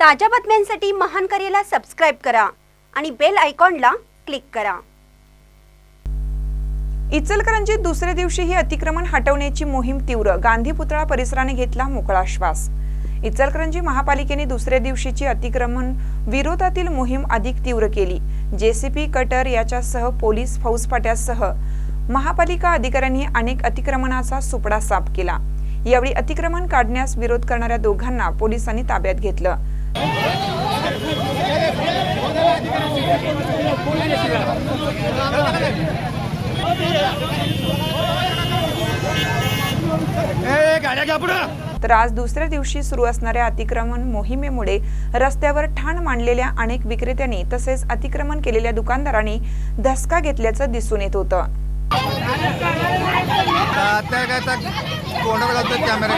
ताज्या बातम्यांसाठी महान करेला सबस्क्राईब करा आणि बेल आयकॉनला क्लिक करा. इचलकरंजीत दुसऱ्या दिवशीही अतिक्रमण हटवण्याची मोहीम तीव्र. गांधी पुतळा परिसराने घेतला मोकळा श्वास. इचलकरंजी महापालिकेने दुसऱ्या दिवशीची अतिक्रमण विरोधातील मोहीम अधिक तीव्र केली. जेसीपी कटर याच्यासह पोलीस फौजफाट्यासह महापालिका अधिकाऱ्यांनी अनेक अतिक्रमणाचा सुपडा साफ केला. यावेळी अतिक्रमण काढण्यास विरोध करणाऱ्या दोघांना पोलिसांनी ताब्यात घेतलं. तर आज दुसऱ्या दिवशी सुरू असणाऱ्या अतिक्रमण मोहिमेमुळे रस्त्यावर ठाण मांडलेल्या अनेक विक्रेत्यांनी तसेच अतिक्रमण केलेल्या दुकानदारांनी धसका घेतल्याचं दिसून येत होतं. कॅमेरा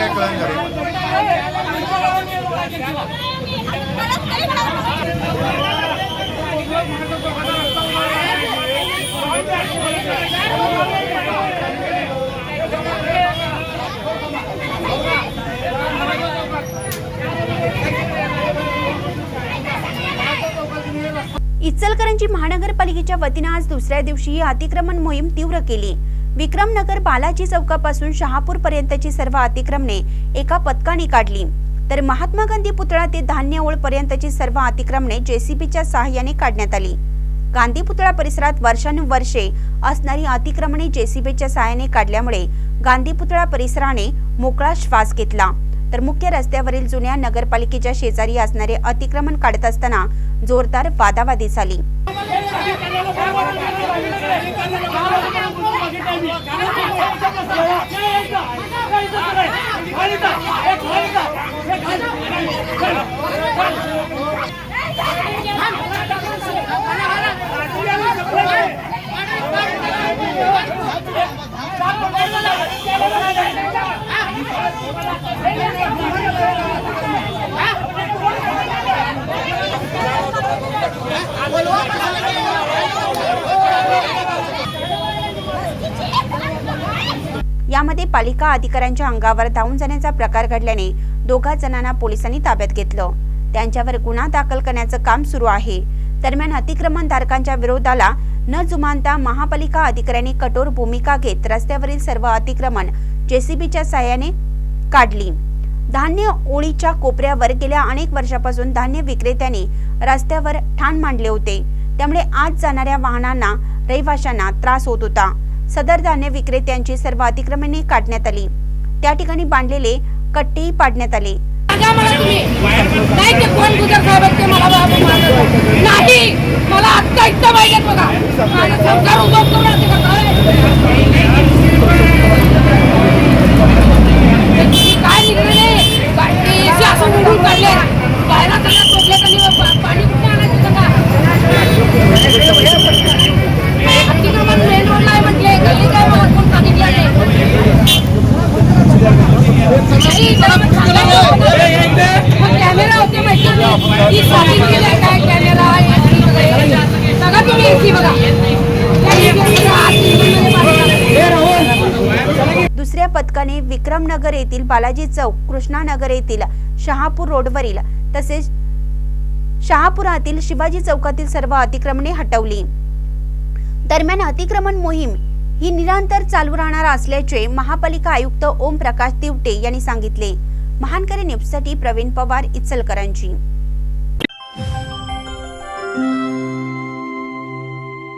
इचलकरंजी महानगरपालिकेच्या वतीनं आज दुसऱ्या दिवशी ही अतिक्रमण मोहीम तीव्र केली. विक्रमनगर बालाजी चौकापासून शहापूर पर्यंतची सर्व अतिक्रमणे एका पथकाने काढली. तर महात्मा गांधी पुतळा ते धान्य ओळ पर्यंतची सर्व अतिक्रमणे जेसीबीच्या सहाय्याने काढण्यात आली. गांधी पुतळा परिसरात वर्षानुवर्षे असणारी अतिक्रमणे जेसीबीच्या सहाय्याने काढल्यामुळे गांधी पुतळा परिसराने मोकळा श्वास घेतला. तर मुख्य रस्त्यावरील जुन्या नगरपालिकेच्या शेजारी असणारे अतिक्रमण काढत असताना जोरदार वादावादी झाली. मध्ये पालिका अधिकाऱ्यांच्या अंगावर धावून जाण्याचा प्रकार घडल्याने दोघा जणांना पोलिसांनी ताब्यात घेतलं. त्यांच्यावर गुन्हा दाखल करण्याचं काम सुरू आहे. दरम्यान अतिक्रमणधारकांच्या विरोधाला न जुमानता महापालिका अधिकाऱ्यांनी कठोर भूमिका घेत रस्त्यावरील सर्व अतिक्रमण जेसीबीच्या सहाय्याने काढली. धान्य ओळीच्या कोपऱ्यावर गेल्या अनेक वर्षापासून धान्य विक्रेत्यांनी रस्त्यावर ठाण मांडले होते. त्यामुळे आज जाणाऱ्या वाहनांना रहिवाशांना त्रास होत होता. सदर धान्य विक्रेत्यांची सर्व अतिक्रमणे काढण्यात आली. त्या ठिकाणी बांधलेले कट्टेही पाडण्यात आले. मला आत्ता नाही ते कोण दुसऱ्या पथकाने विक्रमनगर येथील बालाजी चौक कृष्णानगर येथील शहापूर रोडवरील तसेच शहापुरातील शिवाजी चौकातील सर्व अतिक्रमणे हटवली. दरम्यान अतिक्रमण मोहीम ही निरंतर चालू राहणार असल्याचे महापालिका आयुक्त ओम प्रकाश दिवटे यांनी सांगितले. महानकरी न्यूजसाठी प्रवीण पवार इचलकरांची